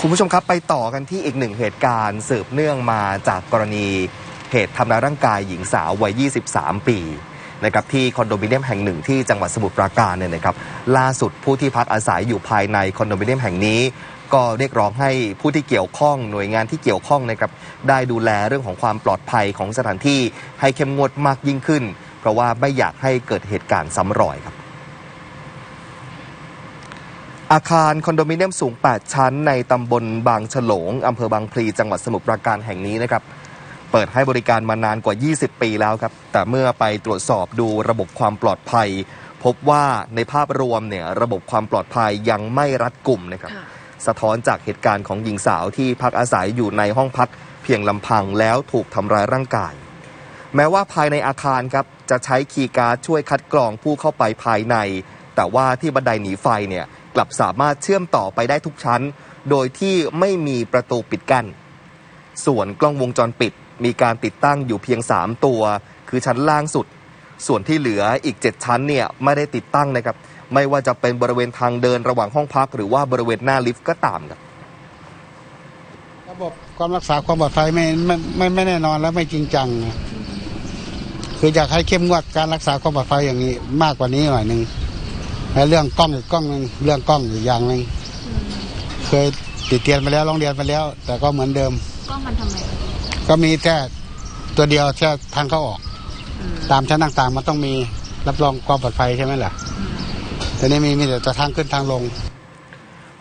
คุณผู้ชมครับไปต่อกันที่อีกหนึ่งเหตุการณ์สืบเนื่องมาจากกรณีเหตุทำร้ายร่างกายหญิงสาววัย 23 ปีนะครับที่คอนโดมิเนียมแห่งหนึ่งที่จังหวัดสมุทรปราการเนี่ยนะครับล่าสุดผู้ที่พักอาศัยอยู่ภายในคอนโดมิเนียมแห่งนี้ ก็เรียกร้องให้ผู้ที่เกี่ยวข้องหน่วยงานที่เกี่ยวข้องนะครับได้ดูแลเรื่องของความปลอดภัยของสถานที่ให้เข้มงวดมากยิ่งขึ้น เพราะว่าไม่อยากให้เกิดเหตุการณ์ซ้ำรอยครับ อาคารคอนโดมิเนียมสูง 8 ชั้น ในตำบลบางฉลงอำเภอบางพลีจังหวัดสมุทรปราการแห่งนี้นะครับ เปิดให้บริการมานานกว่า 20 ปีแล้วครับ แต่เมื่อไปตรวจสอบดูระบบความปลอดภัย พบว่าในภาพรวมเนี่ยระบบความปลอดภัยยังไม่รัดกุมนะครับค่ะสะท้อนจากเหตุการณ์ของหญิงสาวที่พักอาศัยอยู่ในห้องพักเพียงลำพังแล้วถูกทำร้ายร่างกาย แม้ว่าภายในอาคารครับจะใช้คีย์การ์ดช่วยคัดกรองผู้เข้าไปภายใน แต่ว่าที่บันไดหนีไฟเนี่ย กลับสามารถเชื่อมต่อไปได้ทุกชั้น โดยที่ไม่มีประตูปิดกั้น ส่วนกล้องวงจรปิดมีการติดตั้งอยู่เพียง 3 ตัว คือชั้นล่างสุด ส่วนที่เหลืออีก 7 ชั้นเนี่ยไม่ได้ติดตั้งนะครับ ไม่ว่าจะเป็นบริเวณทางเดินระหว่างห้องพัก หรือว่าบริเวณหน้าลิฟต์ก็ตามครับระบบความรักษาความปลอดภัยไม่ไม่ไม่ไม่แน่นอนและไม่จริงจัง คืออยากให้เข้มงวดการรักษาความปลอดภัยอย่างนี้มากกว่านี้หน่อยหนึ่ง และเรื่องกล้องอีกกล้องหนึ่งเรื่องกล้องอีกอย่างหนึ่งเคยติดเตียนไปแล้วร้องเรียนไปแล้ว แต่ก็เหมือนเดิม กล้องมันทำไมก็มีแค่ตัวเดียวแค่ทางเข้าออก ตามชั้นต่างๆ มันต้องมีรับรองความปลอดภัยใช่ไหมล่ะแต่นี่มีมีแต่ทางขึ้นทางลง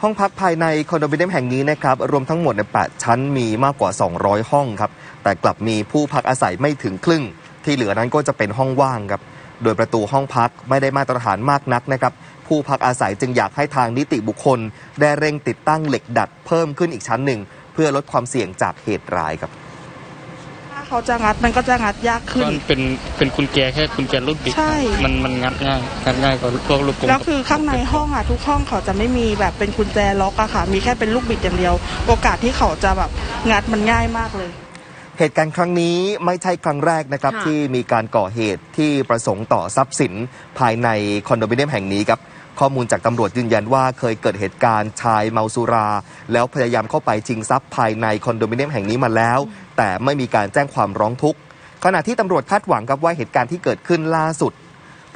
ห้องพักภายในคอนโดมิเนียมแห่งนี้นะครับรวมทั้งหมดใน8ชั้นมีมากกว่า 200 ห้องครับ แต่กลับมีผู้พักอาศัยไม่ถึงครึ่ง ที่เหลือนั้นก็จะเป็นห้องว่างครับ โดยประตูห้องพักไม่ได้มาตรฐานมากนักนะครับ ผู้พักอาศัยจึงอยากให้ทางนิติบุคคล ได้เร่งติดตั้งเหล็กดัดเพิ่มขึ้นอีกชั้นหนึ่ง เพื่อลดความเสี่ยงจากเหตุร้ายครับ ถ้าเขาจะงัดมันก็จะงัดยากขึ้นก็เป็นเป็นกุญแจแค่กุญแจลูกบิดใช่ มันมันงัดง่ายงัดง่ายกว่าพวกลูกกลมแล้วคือข้างในห้องอะทุกห้องเขาจะไม่มีแบบเป็นกุญแจล็อกอะค่ะ มีแค่เป็นลูกบิดอย่างเดียว โอกาสที่เขาจะแบบงัดมันง่ายมากเลย เหตุการณ์ครั้งนี้ไม่ใช่ครั้งแรกนะครับค่ะที่มีการก่อเหตุที่ประสงค์ต่อทรัพย์สินภายในคอนโดมิเนียมแห่งนี้ครับข้อมูลจากตำรวจยืนยันว่าเคยเกิดเหตุการณ์ชายเมาสุรา แล้วพยายามเข้าไปชิงทรัพย์ภายในคอนโดมิเนียมแห่งนี้มาแล้ว แต่ไม่มีการแจ้งความร้องทุกข์ขณะที่ตำรวจคาดหวังครับว่าเหตุการณ์ที่เกิดขึ้นล่าสุด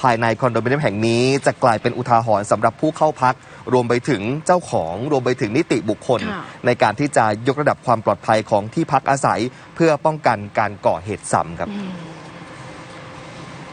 ภายในคอนโดมิเนียมแห่งนี้จะกลายเป็นอุทาหรณ์สำหรับผู้เข้าพัก รวมไปถึงเจ้าของ รวมไปถึงนิติบุคคลค่ะในการที่จะยกระดับความปลอดภัยของที่พักอาศัย เพื่อป้องกันการก่อเหตุซ้ำครับอืม